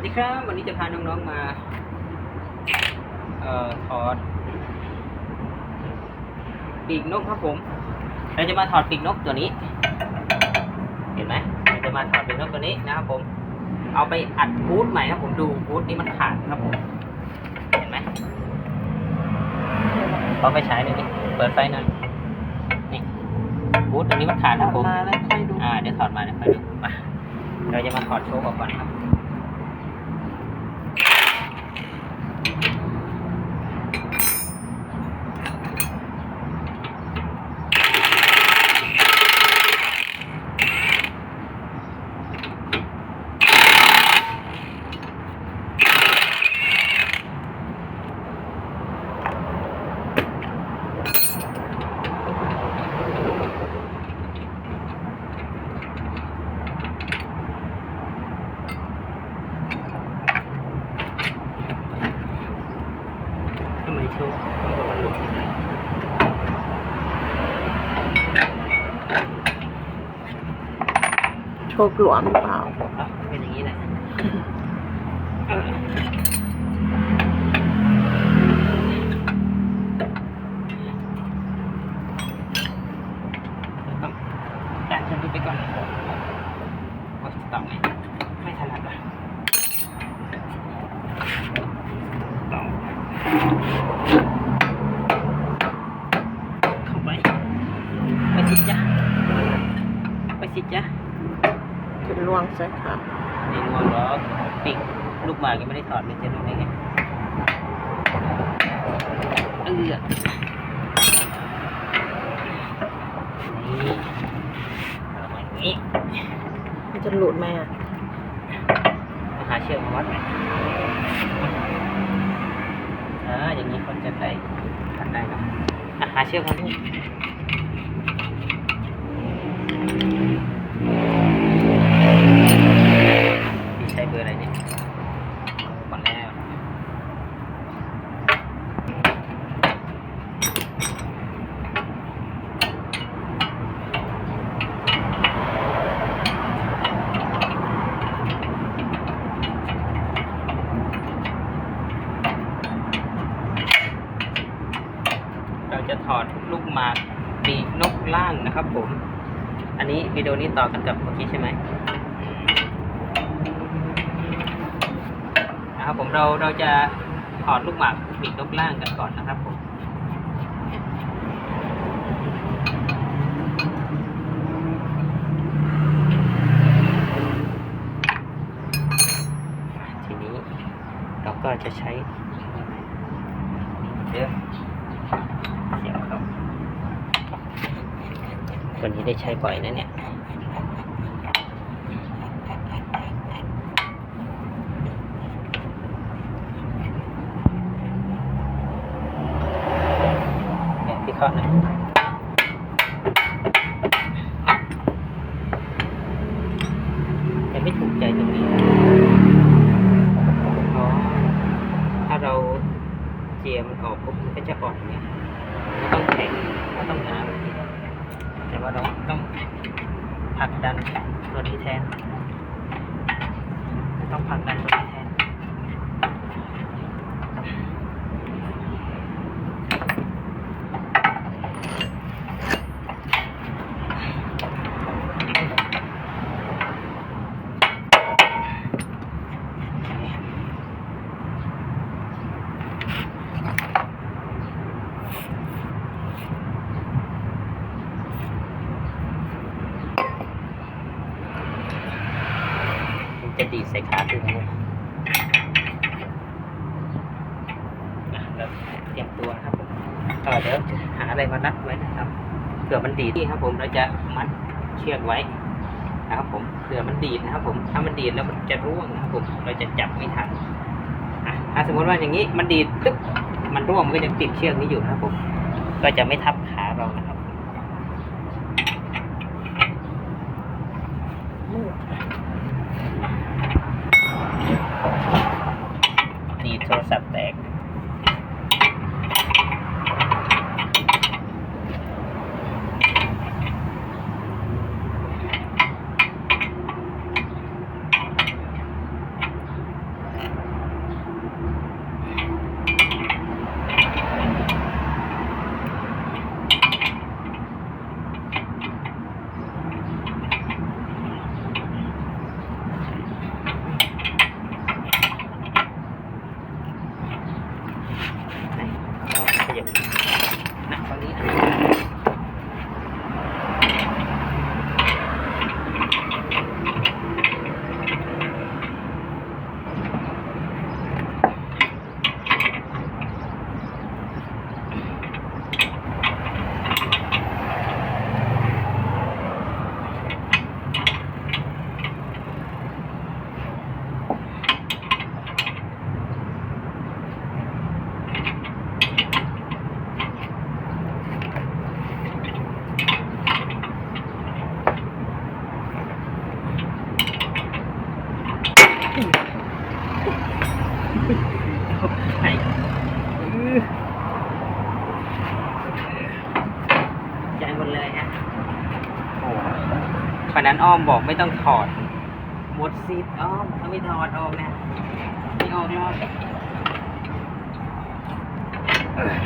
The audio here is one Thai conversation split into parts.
วัสดีครับ วันนี้จะพาน้องๆมา เอ่อถอดปีกนกครับผม เราจะมาถอดปีกนกตัวนี้ เห็นไหมเราจะมาถอดปีกนกตัวนี้นะครับผม เอาไปอัดบูทใหม่ครับผมดูบูทนี้มันขาดครับผมเห็นไหมพอไฟฉายหน่อยดิเปิดไฟหน่อยนี่บูทตัวนี้มันขาดครับผมมาแล้วค่อยดูอ่าเดี๋ยวถอดมาเดี๋ยวค่อยดูมาเราจะมาถอดโชว์ออกก่อนครับ ทำไมโชว์ต้องบอกว่าหลุดโชว์หลวมหรือเปล่า เป็นอย่างนี้แหละต้องแตะตรงนี้ไปก่อนว่าจะต่อไงไม่ถนัดอะต่อเข้าไป ไปสิจ้ะไปสิจ้ะ จะลวงใช่ค่ะในงวงล้อปิกลูกหมากยังไม่ได้ถอดเลยจะรู้ได้ไงเออนี่เอามาอย่างนี้มันจะหลุดไหมอะมาหาเชือกมาวัดไหมอ่าอย่างนี้เขาจะใส่ขัดได้นะอะหาเชือกมาที่พี่ใช้เบอร์อะไรเนี่ยก่อนแล้ว เรา จะถอดลูกหมากปีกนกล่างนะครับ ผม อันนี้วิดีโอนี้ต่อกันกับเมื่อกี้ใช่ไหมนะครับผมเราเราจะถอดลูกหมากปีกนกล่างกันก่อนนะครับผมทีนี้เราก็จะใช้เดี๋ยวเสียงเขา วันนี้ได้ใช้บ่อยนะเนี่ยเนี่เคาะหน่ยังไม่ถูกใจตรงนี้ถ้าเราเจียมันออกปุ๊บมันก็จะออกเนี่ยมันต้องแข็งมันต้องหนาแบบนี้แต่ว่าเราต้องผลักดันตัวนี้ แทน ต้องผลักดันตัว ดีดใส่ขาตึงเลยอะเราเตรียมตัวครับผมเดี๋ยวหาอะไรมารัดไว้นะครับเผื่อมันดีดนี่ครับผมเราจะมัดเชือกไว้นะครับผมเผื่อมันดีดนะครับผมถ้ามันดีดแล้วมันจะร่วงนะครับผมเราจะจับไม่ทันถ้าสมมติว่าอย่างนี้มันดีดตึ๊บมันร่วงมันก็ยังติดเชือกนี้อยู่นะครับผมก็จะไม่ทับขาเรานะครับ ดีดโทรศัพท์แตก เพราะนั้นอ้อมบอกไม่ต้องถอดหมดสิทธิ์อ้อมถ้าไม่ถอดออกนี่ไม่ออกหรออนนะ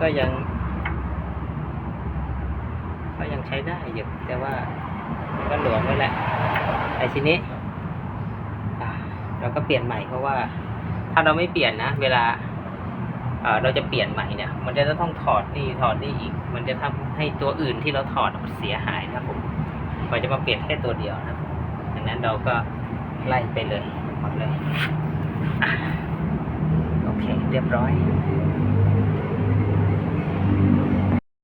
ก็ยังก็ยังใช้ได้อยู่แต่ว่าก็หลวมไว้แหละไอ้ทีนี้ แล้วก็เปลี่ยนใหม่เพราะว่า ถ้าเราไม่เปลี่ยนนะ เวลาเราจะเปลี่ยนใหม่เนี่ย มันจะต้องถอดนี่ถอดนี่อีก มันจะทำให้ตัวอื่นที่เราถอดมันเสียหายนะผมเราจะมาเปลี่ยนแค่ตัวเดียวนะดังนั้นเราก็ไล่ไปเลยหมดเลยโอเค เรียบร้อย